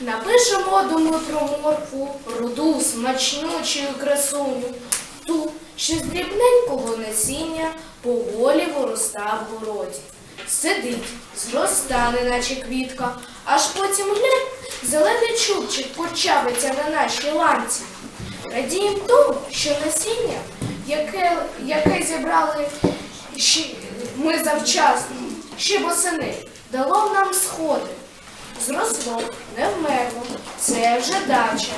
Напишемо про моркву, руду, смачнючу красуню, ту, що з дрібненького насіння поволі вироста в городі. Сидить, зроста, неначе квітка, аж потім глянь, зелений чубчик курчавиться на нашій ланці. Радіємо тому, що насіння, яке, яке зібрали ми завчасно, ще восени, дало нам сходи. Зросло, не вмерло, це вже дача.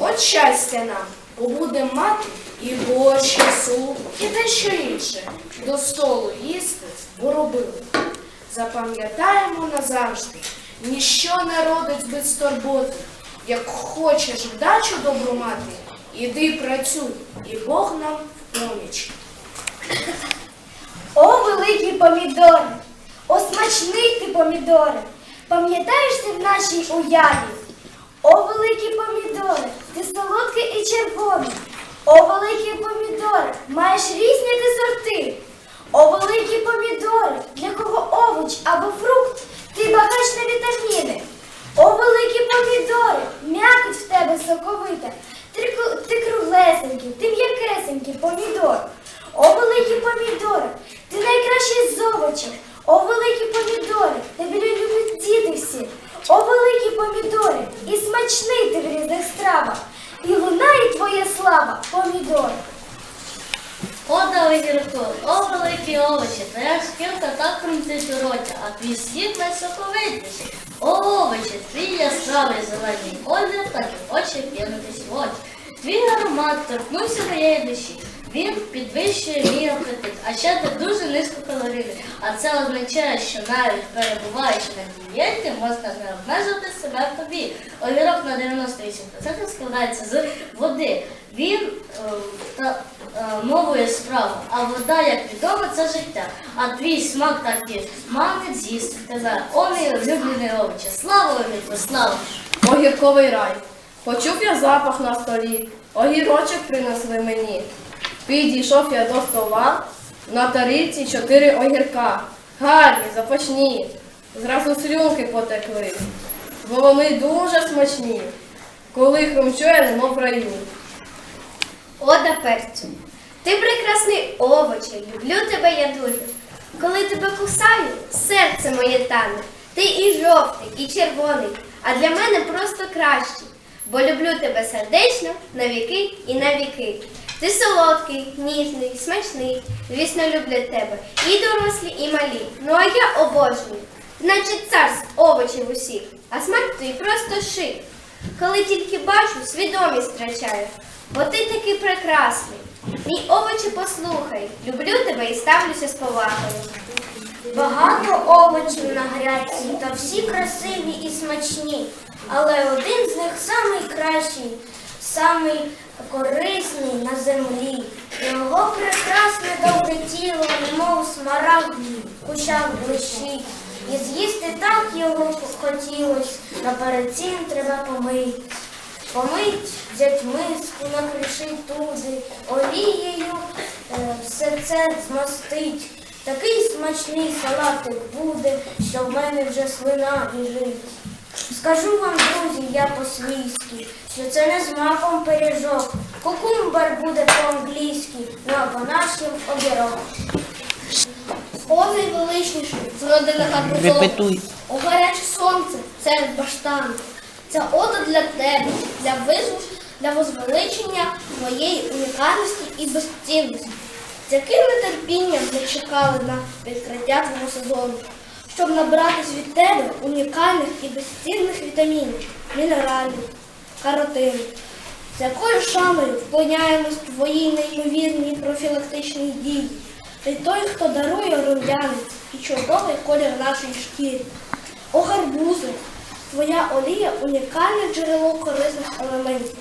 От щастя нам, побудем мати і борщ, і суп, і дещо інше. До столу їсти поробили. Запам'ятаємо назавжди, ніщо не родить без турботи. Як хочеш вдачу добру мати, іди працюй, і Бог нам в поміч. О, великі помідори! О, смачний ти помідори! Пам'ятаєш ти в нашій уяві? О, великі помідори! Ти солодкий і червоний! О, великі помідори! Маєш різні ти сорти! О, великі помідори! Для кого овоч або фрукт, ти багач на вітаміни! О, великі помідори! М'якоть в тебе соковита! Ти, кру- ти круглесенький, ти м'якесенький помідор! О, великі помідори! Ти найкращий з овочів! О, великі помідори! Тебе люблять діти всі! О, великі помідори! І смачний ти в різних стравах! І лунає твоя слава, помідори! О, огірку, о, великі овочі, твоя шкірка так крутить роті, а твій сік найсоковитіший. О, овочі, твій яскравий зелений колір, так і хоче кинутись в очі. Твій аромат торкнувся моєї душі. Він підвищує мій апетит, а ще ти дуже низькокалорійний. А це означає, що навіть перебуваючи на дієті, можна не обмежувати себе в тобі. Огірок на 98% складається з води. Він е, та, мовою справу, а вода, як відомо, це життя. А твій смак так і манить з'їсти тебе. О, мій улюблений овочі. Слава Оліку, слава! Огірковий рай. Почув я запах на столі, огірочок принесли мені. Підійшов я до стола, на тарілці чотири огірка. Гарні, запашні. Зразу слюнки потекли. Бо вони дуже смачні. Коли хрумчує, немов раю. Ода перцю. Ти прекрасний овоче, люблю тебе я дуже. Коли тебе кусаю, серце моє тане. Ти і жовтий, і червоний, а для мене просто кращий. Бо люблю тебе сердечно, на віки і на віки. Ти солодкий, ніжний, смачний. Звісно, люблять тебе і дорослі, і малі. Ну а я обожнюю. Значить, цар з овочів усіх, а смак твій просто шик. Коли тільки бачу, свідомість втрачаю, бо ти такий прекрасний. Мій овочі послухай, люблю тебе і ставлюся з повагою. Багато овочів на грядці, та всі красиві і смачні. Але один з них самий кращий, самий корисний на землі. Його прекрасне довге тіло, немов смарагд в кущах блищить. І з'їсти так його хотілось, наперед цим треба помить. Помить, взять миску, накришить туди, олією е, все це змастить. Такий смачний салатик буде, що в мене вже слина біжить. Скажу вам, друзі, я по-свійськи, що це не з маком пиріжок. Кукумбар буде по-англійськи, ну а по-нашим обірок. О, найвеличніший, з родини Репетуй. О, гаряче сонце, це баштан. Це ода для тебе, для визу, для возвеличення твоєї унікальності і безцінності. З яким нетерпінням ми чекали на відкриття твого сезону, щоб набратись від тебе унікальних і безцінних вітамінів, мінералів, каротину. З якою шаною вклоняємось твоїй неймовірній профілактичній дії. Ти той, хто дарує рум'янець і чудовий колір нашої шкіри. О, гарбузи, твоя олія унікальне джерело корисних елементів.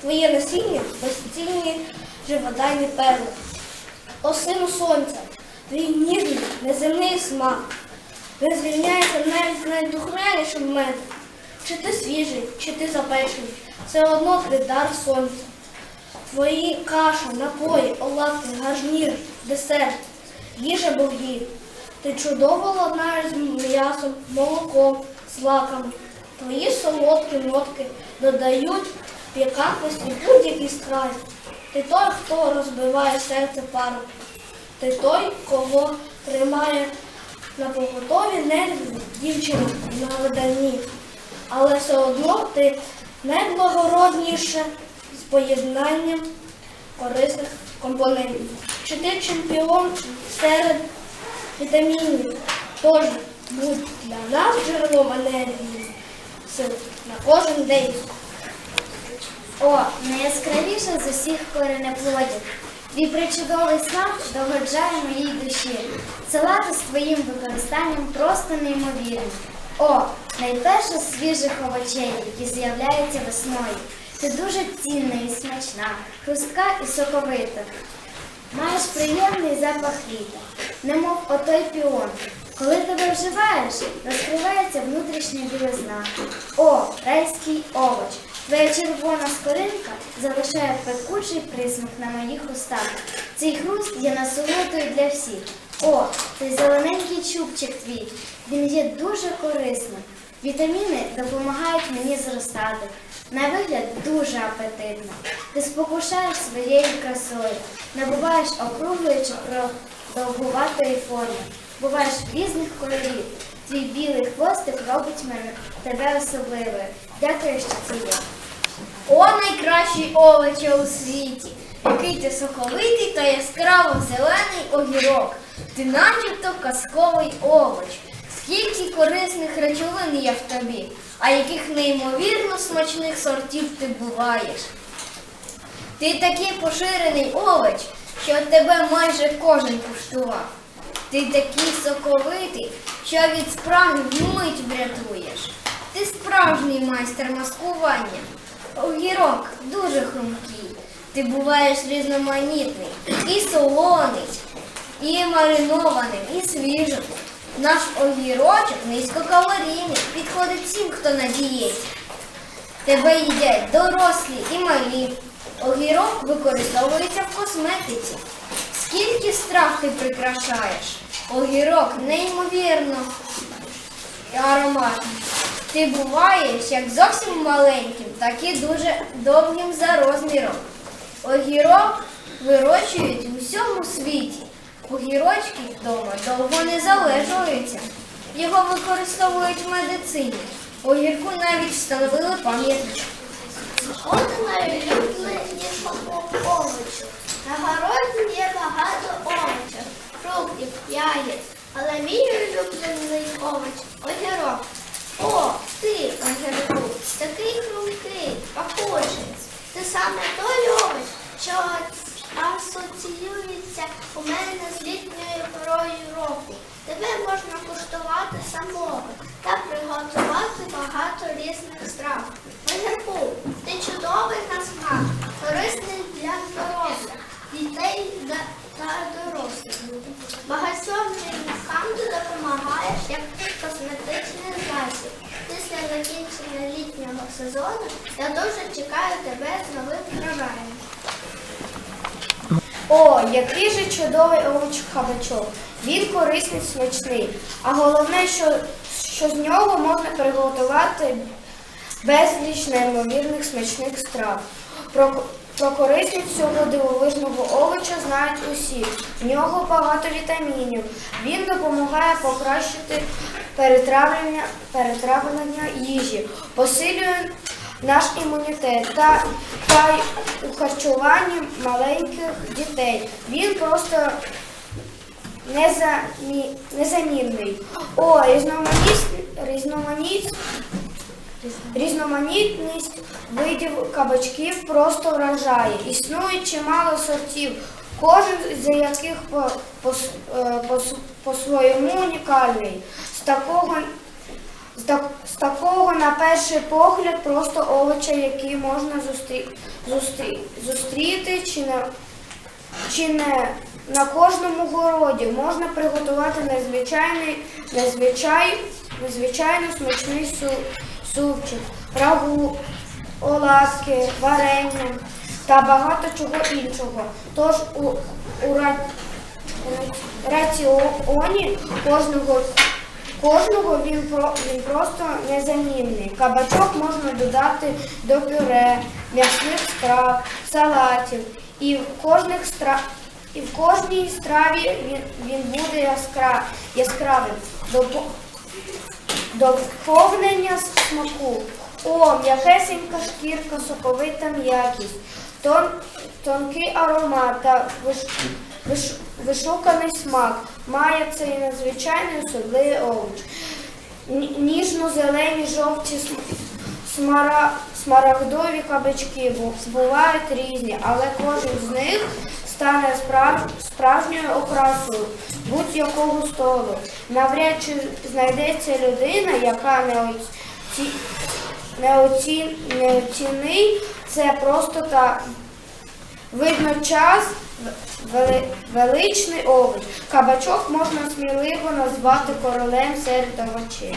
Твоє насіння безцінні живодайні перли. О, сину сонця, твій ніжний, неземний смак. Він звільняється навіть найдухмянішим медом. Чи ти свіжий, чи ти запечений, все одно ти дар сонця. Твої каша, напої, оладки, гарнір, десерт, їжа богів. Ти чудово ладнаєш м'ясом, молоком, злаками. Твої солодкі нотки додають пікантності будь-якій страві. Ти той, хто розбиває серце пару. Ти той, кого тримає на поготові нерві дівчина на виданні. Але все одно ти найблагородніше поєднанням корисних компонентів. Чи ти чемпіон серед вітамінів? Тож будь для нас джерелом енергії на кожен день. О, найяскравіше з усіх коренеплодів. Твій причудовий смак догоджає моїй душі. Салати з твоїм використанням просто неймовірні. О, найперше свіжих овочей, які з'являються весною. Ти дуже цінна і смачна, хрустка і соковита. Маєш приємний запах літа, немов отой піон. Коли тебе вживаєш, розкривається внутрішня білизна. О, райський овоч! Твоя червона скоринка залишає пекучий присмак на моїх устах. Цей хруст є насолодою для всіх. О, цей зелененький чубчик твій. Він є дуже корисним. Вітаміни допомагають мені зростати. На вигляд дуже апетитно. Ти спокушаєш своєю красою, набуваєш округлої чи продовгуватої форми. Буваєш різних кольорів. Твій білий хвостик робить мене тебе особливою. Дякую, що це є. О, найкращий овочі у світі! Який ти соковитий та яскраво зелений огірок. Ти начебто казковий овоч. Скільки корисних речовин є в тобі, а яких неймовірно смачних сортів ти буваєш. Ти такий поширений овоч, що тебе майже кожен куштував. Ти такий соковитий, що від спраги вмить врятуєш. Ти справжній майстер маскування. Огірок дуже хрумкий. Ти буваєш різноманітний, і солоний, і маринованим, і свіжим. Наш огірочок низькокалорійний, підходить всім, хто на дієті. Тебе їдять дорослі і малі. Огірок використовується в косметиці. Скільки страв ти прикрашаєш? Огірок неймовірно ароматний. Ти буваєш як зовсім маленьким, так і дуже довгим за розміром. Огірок вирощують у всьому світі. Огірочки вдома довго не залежуються. Його використовують в медицині. Огірку навіть встановили пам'ятничок. От найулюбленішого овочу. На городі є багато овочів, фруктів, ягід. Але мій улюблений овоч огірок. О, ти, огірку, такий хрумкий, пахучий. Ти саме той овоч, що асоціюється у мене з літньою порою року. Тебе можна куштувати самого та приготувати багато різних страв. Огірку, ти чудовий на смак, корисний для здоров'я, дітей та дорослих. Багатьом жінкам ти допомагаєш як косметичний засіб. Після закінчення літнього сезону я дуже чекаю тебе з новим. О, який же чудовий овоч кабачок. Він корисний, смачний. А головне, що, що з нього можна приготувати безліч неймовірних смачних страв. Про, про корисність цього дивовижного овоча знають усі. В нього багато вітамінів. Він допомагає покращити перетравлення, перетравлення їжі, посилює наш імунітет та, та й у харчуванні маленьких дітей. Він просто незамі, незамінний. О, різноманітність, різноманітність, різноманітність видів кабачків просто вражає. Існує чимало сортів, кожен з яких по, по, с- е, по, по-своєму унікальний. З такого з, так, з такого, на перший погляд, просто овоча, які можна зустрі, зустрі, зустріти чи не, чи не на кожному городі, можна приготувати незвичайний, незвичай, незвичайно смачний су, супчик, рагу, оладки, варення та багато чого іншого. Тож у, у ра- раціоні кожного кожного він, він просто незамінний. Кабачок можна додати до пюре, м'ясних страв, салатів. І в, кожних стра... і в кожній страві він, він буде яскра... яскравим. Допо... Доповнення смаку. О, м'якесенька шкірка, соковита м'якість, тон, тонкий аромат та виш, виш, вишуканий смак. Має цей надзвичайний особливий овоч. Ніжно-зелені жовті смара, смарагдові кабачки бу- бувають різні, але кожен з них стане справ, справжньою окрасою будь-якого столу. Навряд чи знайдеться людина, яка не оці, не, оці, не оцінить це просто так. Видно час, вели, величний овоч. Кабачок можна сміливо назвати королем серед овочей.